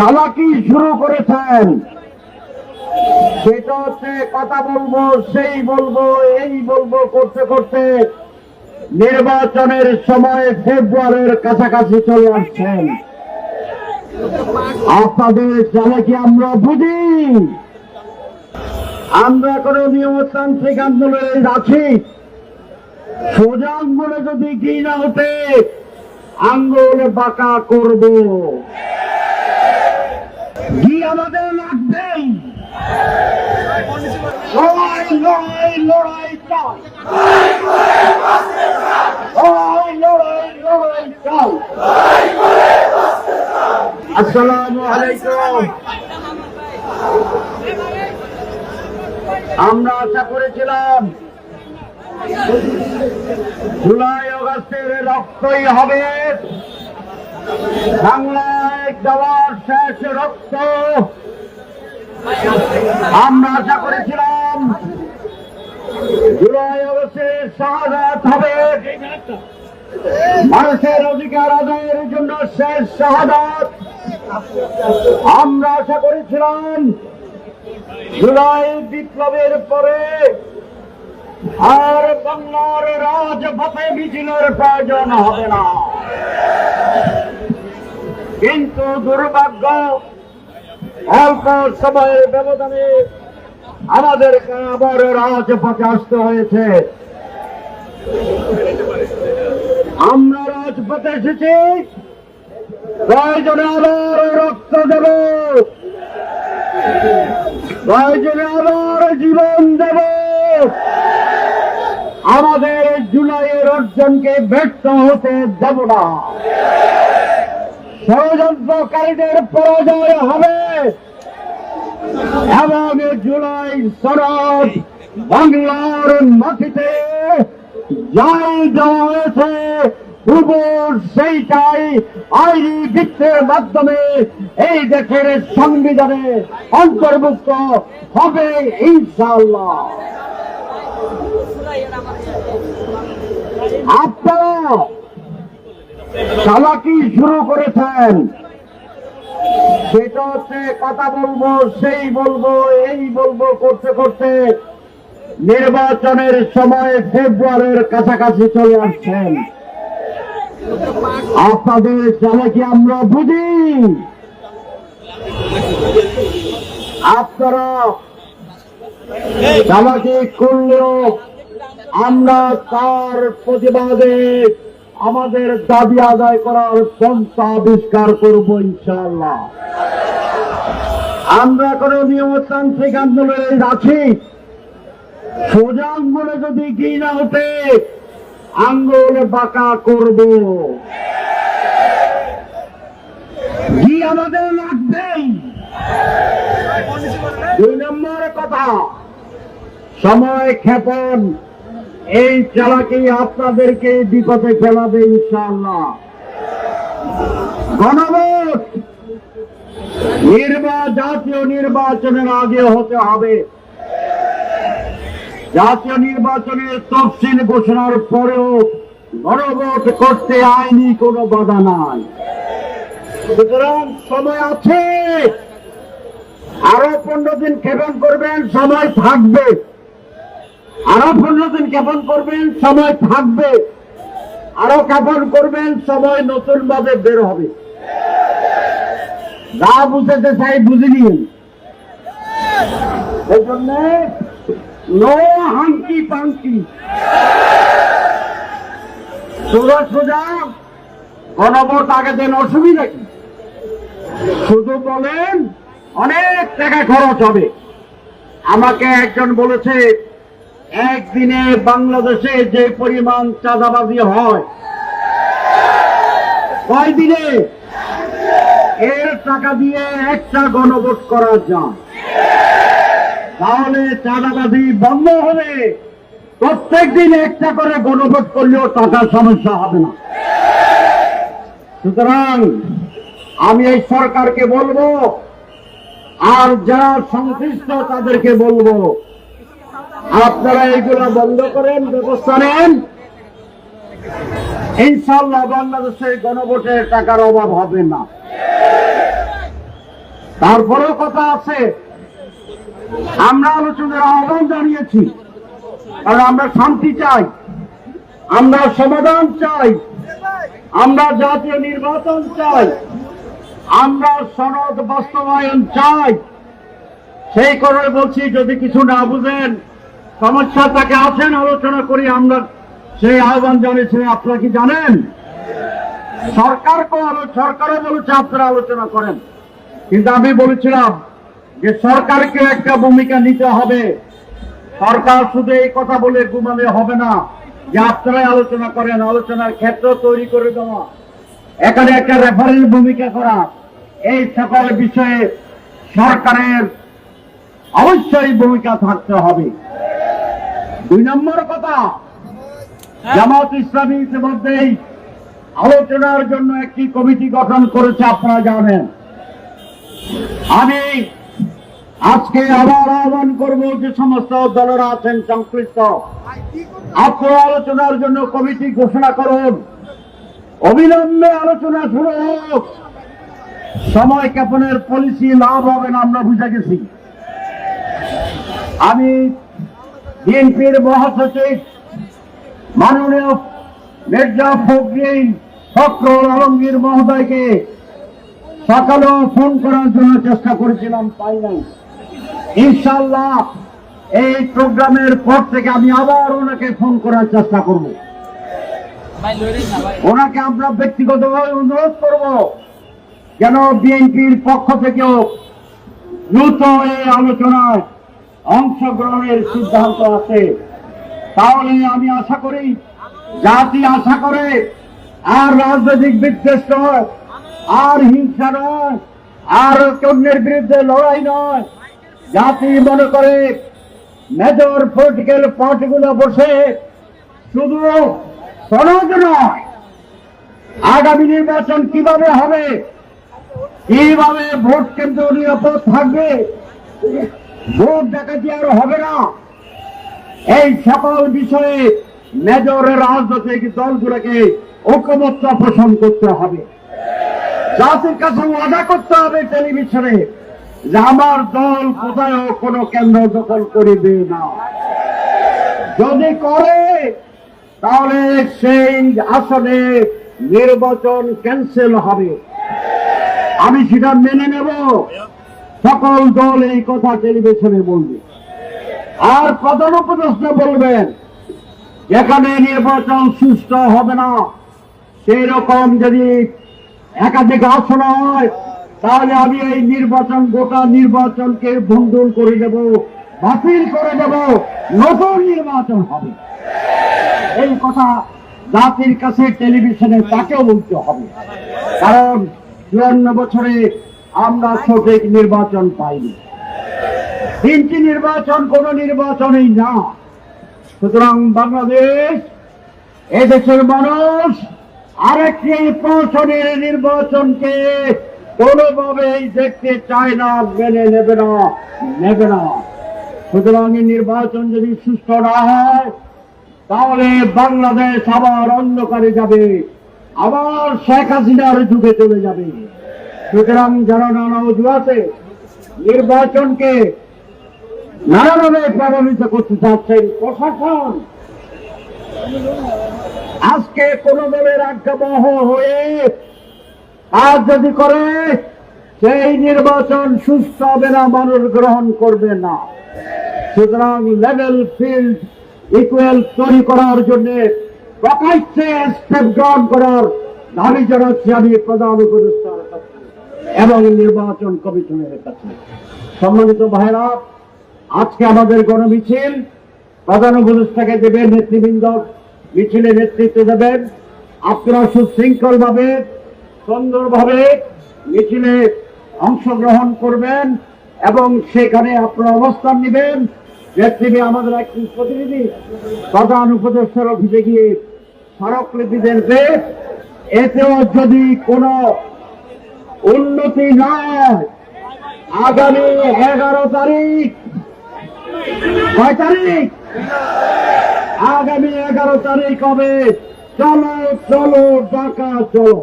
চালাকি শুরু করেছেন? সেটা হচ্ছে কথা বলব, সেই বলব, এই বলব করতে করতে নির্বাচনের সময় ফেব্রুয়ারির কাছাকাছি চলে আসছেন। আপনাদের চালাকি আমরা বুঝি? আমরা কোনো নিয়মতান্ত্রিক আন্দোলনে আছি। সোজা আঙ্গুলে যদি না হতে, আঙ্গুলে বাঁকা করব কি আমাদের লাগবেই লড়াই লড়াই লড়াই লড়াই লড়াই আমরা আশা করেছিলাম জুলাই অগস্টের রক্তই হবে। বাংলায় দেওয়ার শেষ রক্ত। আমরা আশা করেছিলাম জুলাই অগস্টের শাহাদাত হবে। মানুষের অধিকার আদায়ের জন্য শেষ শাহাদাত। আমরা আশা করেছিলাম জুলাই বিপ্লবের পরে আর বাংলার রাজপথে মিছিলের প্রয়োজন হবে না। কিন্তু দুর্ভাগ্য, অল্প সময়ের ব্যবধানে আমাদেরকে আবার রাজপথে আসতে হয়েছে। আমরা রাজপথে এসেছি। প্রয়োজনে আবার রক্ত দেব? প্রয়োজনে আবার জীবন দেব? আমাদের জুলাইয়ের অর্জনকে ব্যর্থ হতে দেব না। ষড়যন্ত্রকারীদের পরাজয় হবে। এবং জুলাই সনদ বাংলার মাটিতে যাই দেওয়া সেইটাই আইনি বৃত্তের মাধ্যমে এই দেশের সংবিধানে অন্তর্ভুক্ত হবে ইনশাল্লাহ আপনারা চালাকি শুরু করেছেন। সেটা হচ্ছে কথা বলব, সেই বলব, এই বলব করতে করতে নির্বাচনের সময় ফেব্রুয়ারির কাছাকাছি চলে আসছেন। আপনাদের চালাকি আমরা বুঝি? আপনারা চালাকি করলেও আমরা তার প্রতিবাদে আমাদের দাবি আদায় করার পন্থা আবিষ্কার করব ইনশাআল্লাহ। আমরা কোন নিয়মতান্ত্রিক আন্দোলনে আছি। সোজা আঙ্গুলে যদি কি না হতে আঙ্গুলে বাঁকা করব। কি আমাদের লাগবেই দুই নম্বর কথা, সময় ক্ষেপণ। এই চালাকি আপনাদেরকে বিপদে ফেলাবে ইনশাআল্লাহ। গণভোট! নির্বা, জাতীয় নির্বাচনের আগে হতে হবে। জাতীয় নির্বাচনের তফসিল ঘোষণার পরেও গণভোট করতে আইনি কোনো বাধা নাই। সুতরাং সময় আছে। আরও পনেরো দিন ক্ষেপণ করবেন, সময় থাকবে। আরও পনেরো দিন করবেন? সময় থাকবে। আরও জ্ঞাপন করবেন? সময় নতুন ভাবে বের হবে। যা বুঝতে চাই বুঝে নিন এই জন্য নো হাঙ্কি পাঙ্কি। সোজা সোজা গণভোট আগে দেন, অসুবিধা কি? শুধু বলেন, অনেক টাকা খরচ হবে। আমাকে একজন বলেছে একদিনে বাংলাদেশে যে পরিমাণ চাঁদাবাজি হয় কয় দিনে এর টাকা দিয়ে একটা গণভোট করা যায়। তাহলে চাঁদাবাজি বন্ধ হবে। প্রত্যেক দিন একটা করে গণভোট করলেও টাকার সমস্যা হবে না। সুতরাং আমি এই সরকারকে বলব, আর যারা সংশ্লিষ্ট তাদেরকে বলব আপনারা এইগুলো বন্ধ করেন, ব্যবস্থা নেন। ইনশাল্লাহ বাংলাদেশে গণভোটের টাকার অভাব হবে না। তারপরেও কথা আছে। আমরা আলোচনার আহ্বান জানিয়েছি, কারণ আমরা শান্তি চাই, আমরা সমাধান চাই, আমরা জাতীয় নির্বাচন চাই, আমরা সনদ বাস্তবায়ন চাই। সেই কারণে বলছি, যদি কিছু না বুঝেন সমস্যা তাকে আছেন, আলোচনা করি আমরা। সেই আহ্বান জানিয়েছি, আপনারা কি জানেন? সরকারকে আলো- সরকারও বলেছে, আপনারা আলোচনা করেন। কিন্তু আমি বলেছিলাম যে সরকারকে একটা ভূমিকা নিতে হবে। সরকার শুধু এই কথা বলে ঘুমালে হবে না, যে আপনারাই আলোচনা করেন, আলোচনার ক্ষেত্র তৈরি করে দেওয়া। এখানে একটা রেফারেল ভূমিকা করা। এই সকল বিষয়ে সরকারের অবশ্যই ভূমিকা থাকতে হবে। দুই নম্বর কথা, জামাত ইসলামী ইতিমধ্যেই আলোচনার জন্য একটি কমিটি গঠন করেছে, আপনারা জানেন। আমি আজকে আবার আহ্বান করব যে সমস্ত দলেরা আছেন সংশ্লিষ্ট, আপনারা আলোচনার জন্য কমিটি ঘোষণা করুন। অবিলম্বে আলোচনা শুরু হোক। সময় ক্ষেপণের পলিসি লাভ হবে না, আমরা বুঝে গেছি। আমি বিএনপির মহাসচিব মাননীয় মির্জা ফখরুল ফখরুল আলমগীর মহোদয়কে সকালেও ফোন করার জন্য চেষ্টা করেছিলাম, পাই নাই। ইনশাল্লাহ এই প্রোগ্রামের পর থেকে আমি আবার ওনাকে ফোন করার চেষ্টা করব। ওনাকে আমরা ব্যক্তিগতভাবে অনুরোধ করব যেন বিএনপির পক্ষ থেকেও দ্রুত এই আলোচনায় অংশগ্রহণের সিদ্ধান্ত আছে। তাহলে আমি আশা করি, জাতি আশা করে, আর রাজনৈতিক বিদ্বেষ নয়, আর হিংসা নয়, আর অন্যের বিরুদ্ধে লড়াই নয়। জাতি মনে করে, মেজর পলিটিক্যাল পার্টিগুলো বসে শুধু সনদ নয়, আগামী নির্বাচন কীভাবে হবে, কীভাবে ভোট কেন্দ্র নিরাপদ থাকবে ভোট ডাকাতি আর হবে না। এই সকল বিষয়ে মেজরের রাজনৈতিক দলগুলোকে ঐকমত্য পোষণ করতে হবে। জাতির কাছে ওয়াদা করতে হবে টেলিভিশনে যে আমার দল কোথাও কোনো কেন্দ্র দখল করিবে না। যদি করে, তাহলে সেই আসনে নির্বাচন ক্যান্সেল হবে। আমি সেটা মেনে নেব। সকল দল এই কথা টেলিভিশনে বলবে। আর প্রধান উপদেষ্টা বলবেন, এখানে নির্বাচন সুস্থ হবে না। সেই রকম যদি একাধিক আসন হয়, তাহলে আমি এই নির্বাচন, গোটা নির্বাচনকে ভণ্ডুল করে দেব, বাতিল করে দেব। নতুন নির্বাচন হবে। এই কথা জাতির কাছে টেলিভিশনে তাকেও বলতে হবে। কারণ চুয়ান্ন বছরে আমরা সঠিক নির্বাচন পাইনি। তিনটি নির্বাচন, কোন নির্বাচনই না। সুতরাং বাংলাদেশ এদেশের মানুষ আরেকটি প্রশনের নির্বাচনকে কোনোভাবেই দেখতে চায় না, মেনে নেবে না নেবে না। সুতরাং এই নির্বাচন যদি সুস্থ না হয়, তাহলে বাংলাদেশ আবার অন্ধকারে যাবে, আবার শেখ হাসিনার যুগে চলে যাবে। সুতরাং যারা নানা অজুহাতে নির্বাচনকে নানাভাবে প্রভাবিত করতে চাচ্ছেন প্রশাসন। আজকে কোন দলের আজ্ঞাবহ হয়ে আর যদি করে, সেই নির্বাচন সুস্থ হবে না, মানুষ গ্রহণ করবে না। সুতরাং লেভেল ফিল্ড ইকুয়াল তৈরি করার জন্য প্রকাশ্যে স্টেপ গ্রহণ করার দাবি জানাচ্ছি আমি প্রধান উপদেষ্টার কাছে। এবং নির্বাচন কমিশনের কাছে। সম্মানিত ভাইরা, আজকে আমাদের গণমিছিল। প্রধান উপদেষ্টাকে দেবেন, নেতৃবৃন্দ মিছিলে নেতৃত্ব দেবেন। আপনারা সুশৃঙ্খল ভাবে সুন্দরভাবে মিছিলে অংশগ্রহণ করবেন এবং সেখানে আপনারা অবস্থান নেবেন। নেতৃত্বে আমাদের একটি প্রতিনিধি, প্রধান উপদেষ্টার অফিসে গিয়ে স্মারকলিপি দেবে এতেও যদি কোনো উন্নতি না হয় আগামী এগারো তারিখ। কয় তারিখ? আগামী এগারো তারিখ হবে। চলো চলো ঢাকা চলো।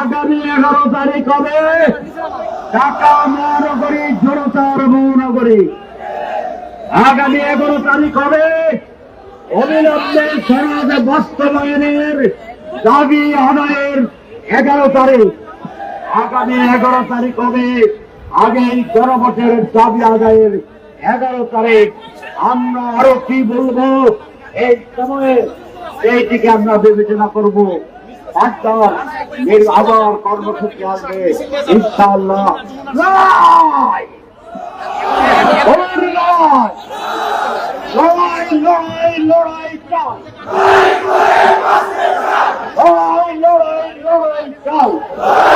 আগামী এগারো তারিখ হবে ঢাকা মহানগরী জনতার মহানগরী। আগামী এগারো তারিখ হবে অবিলম্বে সমাজ বাস্তবায়নের দাবি আদায়ের এগারো তারিখ, আগামী এগারো তারিখ হবে। আগে এই গণভোটের দাবি আদায়ের এগারো তারিখ। আমরা আরও কি বলব? এই সময়ে এইটিকে আমরা বিবেচনা করব। এর আবার কর্মসূচি আসবে। ইনশাআল্লাহ। লড়াই! লড়াই! লড়াই! দাও